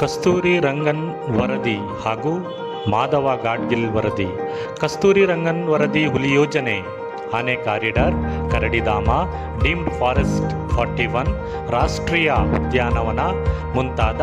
ಕಸ್ತೂರಿ ರಂಗನ್ ವರದಿ ಹಾಗೂ ಮಾಧವ ಗಾಡ್ಗಿಲ್ ವರದಿ. ಕಸ್ತೂರಿ ರಂಗನ್ ವರದಿ ಹುಲಿ ಯೋಜನೆ. ಆನೆ ಕಾರಿಡಾರ್ ಕರಡಿಧಾಮ ಡೀಮ್ಡ್ ಫಾರೆಸ್ಟ್ ಫಾರ್ಟಿ ಒನ್, ರಾಷ್ಟ್ರೀಯ ಉದ್ಯಾನವನ ಮುಂತಾದ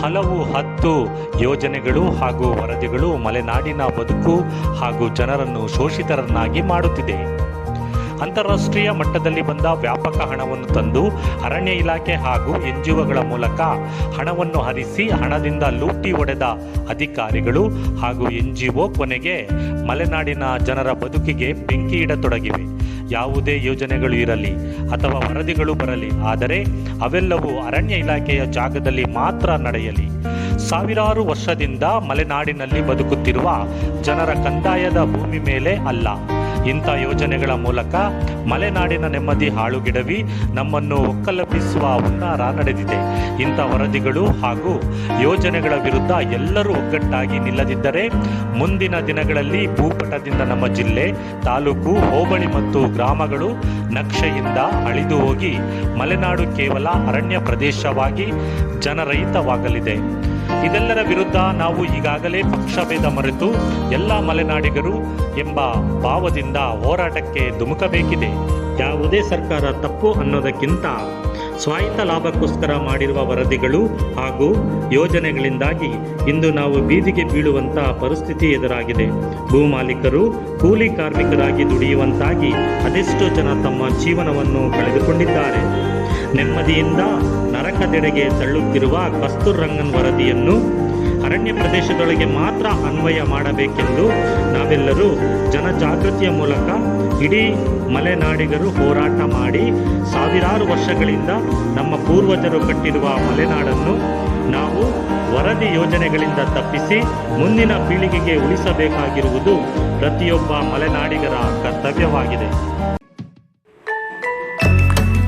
ಹಲವು ಹತ್ತು ಯೋಜನೆಗಳು ಹಾಗೂ ವರದಿಗಳು ಮಲೆನಾಡಿನ ಬದುಕು ಹಾಗೂ ಜನರನ್ನು ಶೋಷಿತರನ್ನಾಗಿ ಮಾಡುತ್ತಿದೆ. ಅಂತಾರಾಷ್ಟ್ರೀಯ ಮಟ್ಟದಲ್ಲಿ ಬಂದ ವ್ಯಾಪಕ ಹಣವನ್ನು ತಂದು ಅರಣ್ಯ ಇಲಾಖೆ ಹಾಗೂ ಎನ್ಜಿಒಗಳ ಮೂಲಕ ಹಣವನ್ನು ಹರಿಸಿ ಹಣದಿಂದ ಲೂಟಿ ಹೊಡೆದ ಅಧಿಕಾರಿಗಳು ಹಾಗೂ ಎನ್ಜಿಒ ಕೊನೆಗೆ ಮಲೆನಾಡಿನ ಜನರ ಬದುಕಿಗೆ ಬೆಂಕಿ ಇಡತೊಡಗಿವೆ. ಯಾವುದೇ ಯೋಜನೆಗಳು ಇರಲಿ ಅಥವಾ ವರದಿಗಳು ಬರಲಿ, ಆದರೆ ಅವೆಲ್ಲವೂ ಅರಣ್ಯ ಇಲಾಖೆಯ ಜಾಗದಲ್ಲಿ ಮಾತ್ರ ನಡೆಯಲಿ. ಸಾವಿರಾರು ವರ್ಷದಿಂದ ಮಲೆನಾಡಿನಲ್ಲಿ ಬದುಕುತ್ತಿರುವ ಜನರ ಕಂದಾಯದ ಭೂಮಿ ಮೇಲೆ ಅಲ್ಲ. ಇಂಥ ಯೋಜನೆಗಳ ಮೂಲಕ ಮಲೆನಾಡಿನ ನೆಮ್ಮದಿ ಹಾಳುಗೆಡವಿ ನಮ್ಮನ್ನು ಒಕ್ಕಲೆಬ್ಬಿಸುವ ಹುನ್ನಾರ ನಡೆದಿದೆ. ಇಂಥ ವರದಿಗಳು ಹಾಗೂ ಯೋಜನೆಗಳ ವಿರುದ್ಧ ಎಲ್ಲರೂ ಒಗ್ಗಟ್ಟಾಗಿ ನಿಲ್ಲದಿದ್ದರೆ ಮುಂದಿನ ದಿನಗಳಲ್ಲಿ ಭೂಪಟದಿಂದ ನಮ್ಮ ಜಿಲ್ಲೆ, ತಾಲೂಕು, ಹೋಬಳಿ ಮತ್ತು ಗ್ರಾಮಗಳು ನಕ್ಷೆಯಿಂದ ಅಳಿದು ಹೋಗಿ ಮಲೆನಾಡು ಕೇವಲ ಅರಣ್ಯ ಪ್ರದೇಶವಾಗಿ ಜನರಹಿತವಾಗಲಿದೆ. ಇದೆಲ್ಲರ ವಿರುದ್ಧ ನಾವು ಈಗಾಗಲೇ ಪಕ್ಷಭೇದ ಮರೆತು ಎಲ್ಲ ಮಲೆನಾಡಿಗರು ಎಂಬ ಭಾವದಿಂದ ಹೋರಾಟಕ್ಕೆ ಧುಮುಕಬೇಕಿದೆ. ಯಾವುದೇ ಸರ್ಕಾರ ತಪ್ಪು ಅನ್ನೋದಕ್ಕಿಂತ ಸ್ವಾಯತ್ತ ಲಾಭಕ್ಕೋಸ್ಕರ ಮಾಡಿರುವ ವರದಿಗಳು ಹಾಗೂ ಯೋಜನೆಗಳಿಂದಾಗಿ ಇಂದು ನಾವು ಬೀದಿಗೆ ಬೀಳುವಂತಹ ಪರಿಸ್ಥಿತಿ ಎದುರಾಗಿದೆ. ಭೂಮಾಲೀಕರು ಕೂಲಿ ಕಾರ್ಮಿಕರಾಗಿ ದುಡಿಯುವಂತಾಗಿ ಅದೆಷ್ಟೋ ಜನ ತಮ್ಮ ಜೀವನವನ್ನು ಕಳೆದುಕೊಂಡಿದ್ದಾರೆ. ನೆಮ್ಮದಿಯಿಂದ ನರಕದೆಡೆಗೆ ತಳ್ಳುತ್ತಿರುವ ಕಸ್ತೂರ್ ರಂಗನ್ ವರದಿಯನ್ನು ಅರಣ್ಯ ಪ್ರದೇಶದೊಳಗೆ ಮಾತ್ರ ಅನ್ವಯ ಮಾಡಬೇಕೆಂದು ನಾವೆಲ್ಲರೂ ಜನಜಾಗೃತಿಯ ಮೂಲಕ ಇಡೀ ಮಲೆನಾಡಿಗರು ಹೋರಾಟ ಮಾಡಿ ಸಾವಿರಾರು ವರ್ಷಗಳಿಂದ ನಮ್ಮ ಪೂರ್ವಜರು ಕಟ್ಟಿರುವ ಮಲೆನಾಡನ್ನು ನಾವು ವರದಿ ಯೋಜನೆಗಳಿಂದ ತಪ್ಪಿಸಿ ಮುಂದಿನ ಪೀಳಿಗೆಗೆ ಉಳಿಸಬೇಕಾಗಿರುವುದು ಪ್ರತಿಯೊಬ್ಬ ಮಲೆನಾಡಿಗರ ಕರ್ತವ್ಯವಾಗಿದೆ.